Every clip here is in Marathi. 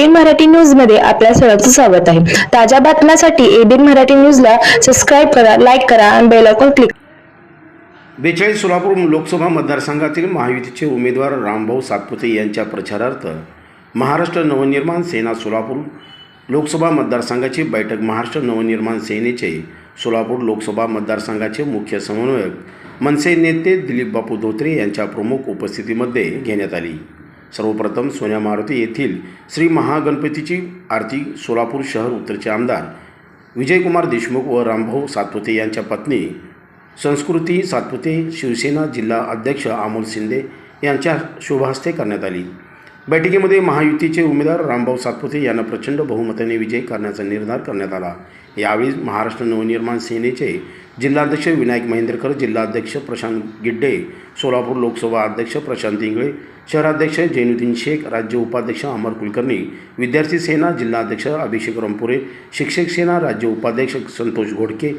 एबीएन मराठी न्यूजमध्ये आपल्या सर्वांचं स्वागत आहे. ताज्या बातम्यांसाठी एबीएन मराठी न्यूजला सबस्क्राईब करा लाईक करा आणि बेल आयकॉन क्लिक बेचाळीस सोलापूर लोकसभा मतदारसंघातील महायुतीचे उमेदवार रामभाऊ सातपुते यांच्या प्रचारार्थ महाराष्ट्र नवनिर्माण सेना सोलापूर लोकसभा मतदारसंघाची बैठक. महाराष्ट्र नवनिर्माण सेनेचे सोलापूर लोकसभा मतदारसंघाचे मुख्य समन्वयक मनसे नेते दिलीप बापू धोत्रे यांच्या प्रमुख उपस्थितीमध्ये घेण्यात आली. सर्वप्रथम सोन्या मारुती येथील श्री महागणपतीची आरती सोलापूर शहर उत्तरचे आमदार विजयकुमार देशमुख व रामभाऊ सातपुते यांच्या पत्नी संस्कृती सातपुते शिवसेना जिल्हा अध्यक्ष अमोल शिंदे यांच्या शुभहस्ते करण्यात आली. बैठकीमध्ये महायुतीचे उमेदवार रामभाऊ सातपुते यांना प्रचंड बहुमताने विजय करण्याचा निर्धार करण्यात आला. यावेळी महाराष्ट्र नवनिर्माण सेनेचे जिल्हाध्यक्ष विनायक महेंद्रकर जिल्हाध्यक्ष प्रशांत गिड्डे सोलापूर लोकसभा अध्यक्ष प्रशांत इंगळे शहराध्यक्ष जैनुद्दीन शेख राज्य उपाध्यक्ष अमर कुलकर्णी विद्यार्थी सेना जिल्हाध्यक्ष अभिषेक रमपुरे शिक्षक सेना राज्य उपाध्यक्ष संतोष घोडके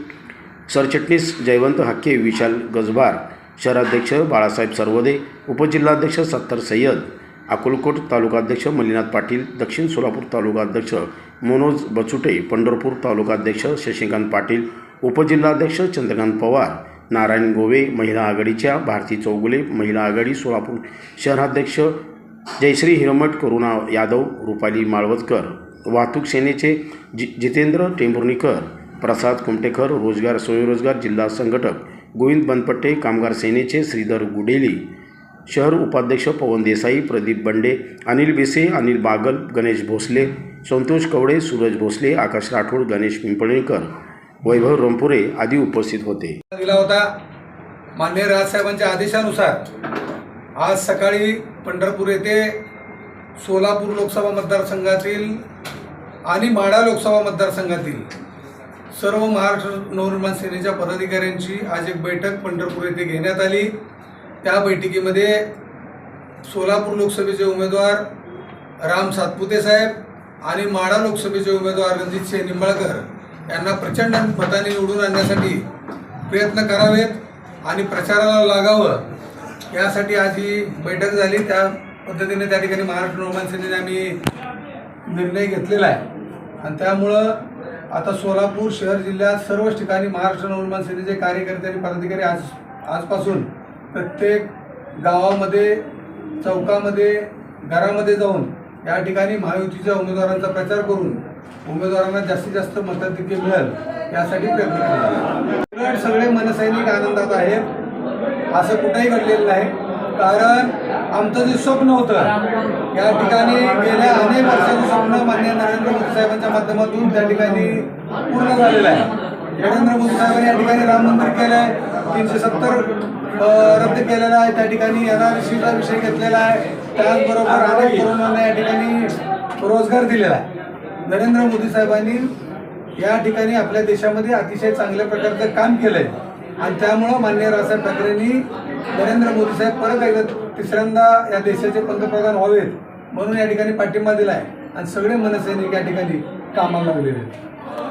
सरचिटणीस जयवंत हक्के विशाल गजबार शहराध्यक्ष बाळासाहेब सर्वदे उपजिल्हाध्यक्ष सत्तर सय्यद अकोलकोट तालुकाध्यक्ष मल्लीनाथ पाटील दक्षिण सोलापूर तालुकाध्यक्ष मनोज बचुटे पंढरपूर तालुकाध्यक्ष शशिकांत पाटील उपजिल्हाध्यक्ष चंद्रकांत पवार नारायण गोवे महिला आघाडीच्या भारती चौगुले महिला आघाडी सोलापूर. शहराध्यक्ष जयश्री हिरमठ करुणा यादव रुपाली माळवतकर. वाहतूक सेनेचे जि जितेंद्र टेंभुर्णीकर प्रसाद कुमटेकर रोजगार स्वयंरोजगार जिल्हा संघटक गोविंद बनपट्टे कामगार सेनेचे श्रीधर गुडेली. शहर उपाध्यक्ष पवन देसाई प्रदीप बंडे अनिल बेसे अनिल बागल गणेश भोसले संतोष कवडे सूरज भोसले आकाश राठोड गणेश पिंपळेकर. वैभव रंपुरे आदी उपस्थित होते. दिला होता मान्य राजसाहेबांच्या आदेशानुसार. आज सकाळी पंढरपूर येथे सोलापूर लोकसभा मतदारसंघातील आणि माडा लोकसभा मतदारसंघातील सर्व महाराष्ट्र नवनिर्माण सेनेच्या पदाधिकाऱ्यांची आज एक बैठक पंढरपूर येथे घेण्यात आली. त्या बैठकीमध्ये सोलापूर लोकसभेचे उमेदवार राम सातपुते साहेब आणि माडा लोकसभेचे उमेदवार रणजितसिंह निंबाळकर यांना प्रचंड मताने निवडून आणण्यासाठी प्रयत्न करावेत आणि प्रचाराला लागावं. यासाठी आज ही बैठक झाली. त्या पद्धतीने त्या ठिकाणी महाराष्ट्र नवमान सेनेने आम्ही निर्णय घेतलेला आहे. आणि त्यामुळं आता सोलापूर शहर जिल्ह्यात सर्वच ठिकाणी महाराष्ट्र नवनिर्माण सेनेचे कार्यकर्ते आणि पदाधिकारी आज आजपासून प्रत्येक गावामध्ये चौकामध्ये घरामध्ये जाऊन या ठिकाणी महायुतीच्या उमेदवारांचा प्रचार करून उमेदवारांना जास्तीत जास्त मताधिक्य मिळेल यासाठी प्रयत्न केला सगळे मनसैनिक आनंदात आहेत. असं कुठेही घडलेलं नाही कारण आमचं जे स्वप्न होतं या ठिकाणी गेल्या अनेक वर्षाचं स्वप्न मान्य नरेंद्र मोदी साहेबांच्या माध्यमातून त्या ठिकाणी पूर्ण झालेलं आहे. नरेंद्र मोदी साहेबांनी या ठिकाणी राम मंदिर केलं आहे तीनशे सत्तर रद्द केलेलं आहे त्या ठिकाणी एन आर सीचा विषय घेतलेला आहे. त्याचबरोबर अनेक तरुणांना या ठिकाणी रोजगार दिलेला आहे. नरेंद्र मोदी साहेबांनी या ठिकाणी आपल्या देशामध्ये अतिशय चांगल्या प्रकारचं काम केलंय. आणि त्यामुळं मान्य रावसाहेब ठाकरेंनी नरेंद्र मोदी साहेब परत एकदा तिसऱ्यांदा या देशाचे पंतप्रधान व्हावेत म्हणून या ठिकाणी पाठिंबा दिलाय. आणि सगळे मनसैनिक या ठिकाणी कामाला लागलेले आहेत.